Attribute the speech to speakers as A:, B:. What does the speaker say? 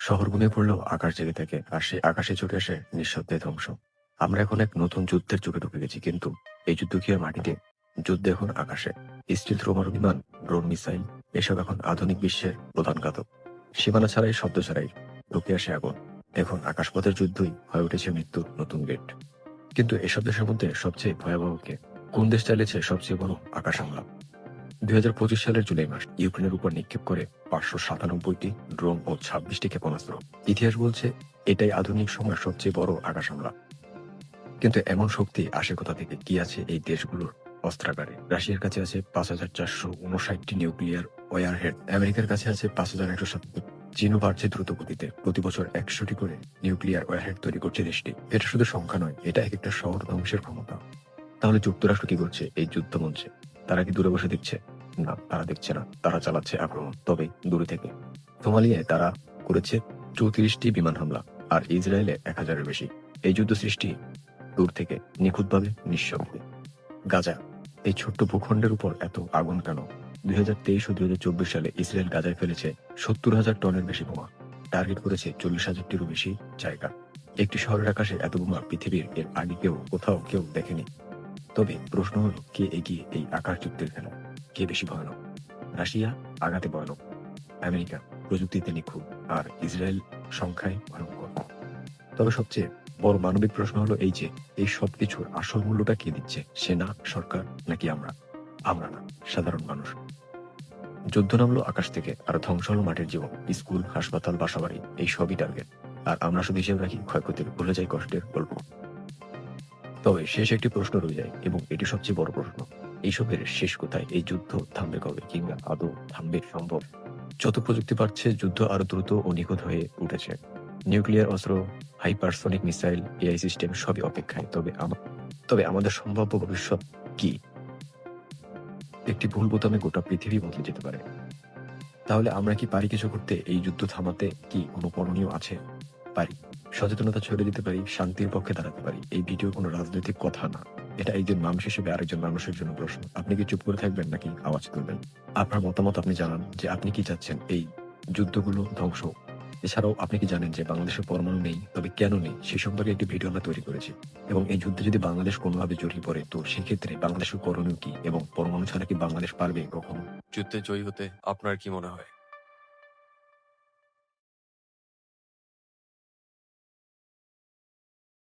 A: শহর ঘুমিয়ে পড়ল আকাশ জেগে থেকে, আর সেই আকাশে ছুটে আসে নিঃশব্দে ধ্বংস। আমরা এখন এক নতুন যুদ্ধের যুগে ঢুকে গেছি, কিন্তু এই যুদ্ধ কি আর মাটিতে? যুদ্ধ এখন আকাশে। স্টিল থ্রোমার বিমান, ড্রোন, মিসাইল, এসব এখন আধুনিক বিশ্বের প্রধান ঘাতক। সীমানা ছাড়াই, শব্দ ছাড়াই ঢুকে আসে আগুন। এখন আকাশপথের যুদ্ধই হয়ে উঠেছে মৃত্যুর নতুন গেট কিন্তু এসব দেশের মধ্যে সবচেয়ে ভয়াবহ কে? কোন দেশ চালিয়েছে সবচেয়ে বড় আকাশ হামলা? দুই হাজার পঁচিশ সালের জুলাই মাস ইউক্রেনের উপর নিক্ষেপ করে পাঁচশো সাতানব্বইটি ড্রোন ও ছাব্বিশটি ক্ষেপণাস্ত্র। ইতিহাস বলছে এটাই আধুনিক সময়ের সবচেয়ে বড় আকাশ হামলা। কিন্তু এমন শক্তি আসে কোথা থেকে? কি আছে এই দেশগুলোর অস্ত্রাগারে? রাশিয়ার কাছে আছে পাঁচ হাজার চারশো উনষাটটি নিউক্লিয়ার ওয়ারহেড। আমেরিকার কাছে আছে পাঁচ হাজার একশো সাতাত্তর চীনও বাড়ছে দ্রুত গতিতে প্রতি বছর একশোটি করে নিউক্লিয়ার ওয়ারহেড তৈরি করছে দেশটি। এটা শুধু সংখ্যা নয়, এটা এক একটা শহর ধ্বংসের ক্ষমতা। তাহলে যুক্তরাষ্ট্র কি করছে? এই যুদ্ধ মঞ্চে। তারা কি দূরে বসে দেখছে? না, তারা দেখছে না। তারা চালাচ্ছে আক্রমণ। তবে দূরে থেকে। সোমালিয়ায় তারা করেছে চৌত্রিশটি বিমান হামলা, আর ইসরায়েলে এক হাজারের বেশি। এই যুদ্ধ সৃষ্টি দূর থেকে নিখুঁতভাবে নিঃশব্দে গাজা। এই ছোট্ট ভূখণ্ডের উপর এত আগুন কেন? দুই হাজার তেইশ ও দুই হাজার চব্বিশ সালে ইসরায়েল গাজায় ফেলেছে সত্তর হাজার টনের বেশি বোমা। টার্গেট করেছে চল্লিশ হাজারটিরও বেশি জায়গা। একটি শহরের আকাশে এত বোমা পৃথিবীর এর আগে কেউ কোথাও কেউ দেখেনি। তবে প্রশ্ন হলো, কে এগিয়ে এই আকাশ যুদ্ধের খেলা? কে বেশি ভয়ানক? রাশিয়া আঘাতে ভয়ানক? আমেরিকা প্রযুক্তিতে নিখুঁত, আর ইসরায়েল সংখ্যায় ভয়ঙ্কর। তবে সবচেয়ে বড় মানবিক প্রশ্ন হলো এই যে, এই সবকিছুর আসল মূল্যটা কে দিচ্ছে? সেনা, সরকার, নাকি আমরা? আমরা না, সাধারণ মানুষ। যুদ্ধ নামলো আকাশ থেকে, আর ধ্বংস হলো মাটির জীবন, স্কুল, হাসপাতাল, বাসাবাড়ি, এই সবই টার্গেট আর আমরা শুধু হিসেবে রাখি ক্ষয়ক্ষতির, ভুলে যাই কষ্টের গল্প। তবে শেষ একটি প্রশ্ন রয়ে যায়, এবং এটি সবচেয়ে বড় প্রশ্ন। এইসবের শেষ কোথায়? এই যুদ্ধ থামবে কবে? কিংবা আদৌ থামবে সম্ভব? যত প্রযুক্তি বাড়ছে, যুদ্ধ আরও দ্রুত ও নিখুঁত হয়ে উঠেছে। নিউক্লিয়ার অস্ত্র, হাইপারসনিক মিসাইল, এআই সিস্টেম সবই অপেক্ষায়। তবে তবে আমাদের সম্ভাব্য ভবিষ্যৎ কি? একটি ভুল বোতামে গোটা পৃথিবী বদলে যেতে পারে। তাহলে আমরা কি পারি কিছু করতে? এই যুদ্ধ থামাতে কি কোনো করণীয় আছে? পারি। সচেতনতা ছড়িয়ে দিতে পারি, শান্তির পক্ষে দাঁড়াতে পারি। এই ভিডিও কোনো রাজনৈতিক কথা না। এটা একজন মানুষ হিসেবে আরেকজন মানুষের জন্য প্রশ্ন। আপনি কি চুপ করে থাকবেন নাকি আওয়াজ তুলবেন? আপনার মতামত আপনি জানান যে আপনি কি চাচ্ছেন এই যুদ্ধগুলো ধ্বংস এছাড়াও আপনি কি জানেন যে বাংলাদেশে পরমাণু নেই, তবে কেন নেই, সে সম্পর্কে একটি ভিডিও আমরা তৈরি করেছি। এবং এই যুদ্ধে যদি বাংলাদেশ কোনোভাবে জড়িয়ে পড়ে, তো সেক্ষেত্রে বাংলাদেশের করণীয় কি? এবং পরমাণু ছাড়া কি বাংলাদেশ পারবে কখনো?
B: যুদ্ধে জয়ী হতে আপনার কি মনে হয়?